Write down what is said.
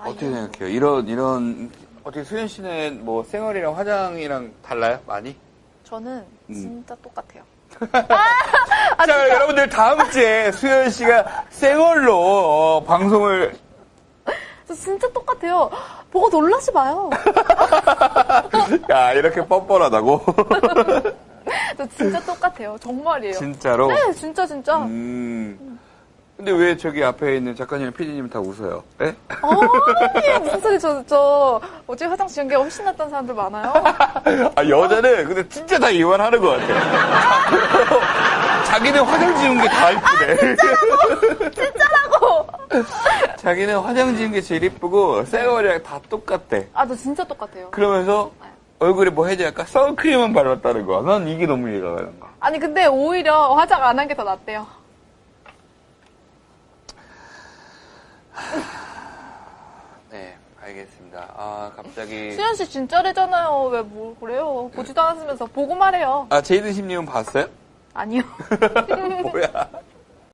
어떻게 생각해요? 이런 이런 어떻게 수현 씨는 뭐 생얼이랑 화장이랑 달라요? 많이? 저는 음. 진짜 똑같아요. 자, 여러분들 다음 주에 수현 씨가 생얼로 어, 방송을 저 진짜 똑같아요. 보고 놀라지 마요. 야 이렇게 뻔뻔하다고? 저 진짜 똑같아요. 정말이에요. 진짜로? 네, 진짜 진짜. 음. 근데 왜 저기 앞에 있는 작가님, PD님 다 웃어요? 예? 아니 무슨 소리 저, 저 어제 화장 지은 게 훨씬 낫다는 사람들 많아요. 아, 여자는 근데 진짜 다 이만하는 것 같아. 자기는 화장 지운 게 다 이쁘네. 진짜라고. 자기는 화장 지은 게 제일 이쁘고 생얼이랑 다 똑같대. 아저 진짜 똑같아요. 그러면서 얼굴에 뭐 해야 될까? 선크림만 발랐다는 거야. 난 이게 너무 이해가 가는 거야. 아니 근데 오히려 화장 안 한 게 더 낫대요. 네, 알겠습니다. 아, 갑자기. 수현 씨 진짜래잖아요. 왜 뭐 그래요? 보지도 않았으면서 보고 말해요. 아, 제이드심님은 봤어요? 아니요. 뭐야.